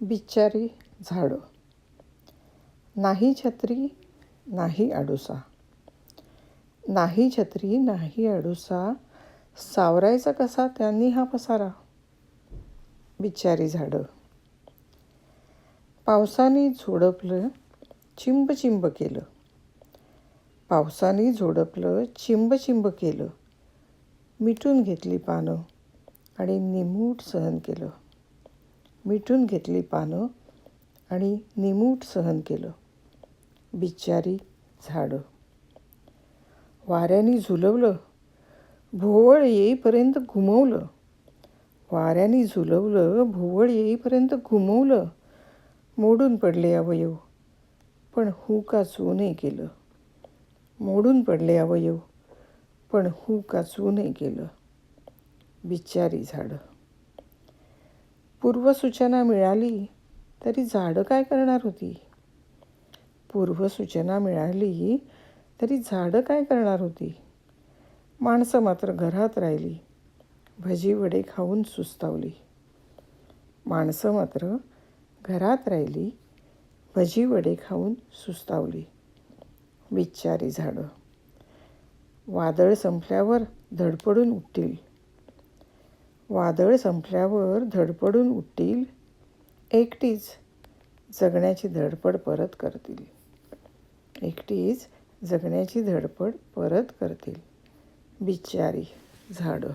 बिचारी झाडं. नाही छत्री नाही आडुसा. नाही छत्री नाही आडुसा. सावरायचा कसा त्यांनी हा पसारा? बिचारी झाडं. पावसाने झोडपलं चिंब चिंब केलं. पावसाने झोडपलं चिंब चिंब केलं. मिटून घेतली पानं आणि निमूट सहन केलं. मिटून घेतली पानं आणि निमूट सहन केलं. बिचारी झाडं. वाऱ्याने झुलवलं. भोवळ येईपर्यंत घुमवलं. वाऱ्याने झुलवलं भोवळ येईपर्यंत घुमवलं. मोडून पडले अवयव. पण हू का नाही केलं? मोडून पडले अवयव. पण हू का नाही केलं? बिचारी झाडं. पूर्वसूचना मिळाली तरी झाडं काय करणार होती? पूर्वसूचना मिळाली तरी झाडं काय करणार होती? माणसं मात्र घरात राहिली भजी वडे खाऊन सुस्तावली. माणसं मात्र घरात राहिली भजी वडे खाऊन सुस्तावली. बिचारी झाडं. वादळ संपल्यावर धडपडून उठतील. वादळ संपल्यावर धडपडून उठतील. एकटीच जगण्याची धडपड परत करतील. एकटीच जगण्याची धडपड परत करतील. बिचारी झाडं.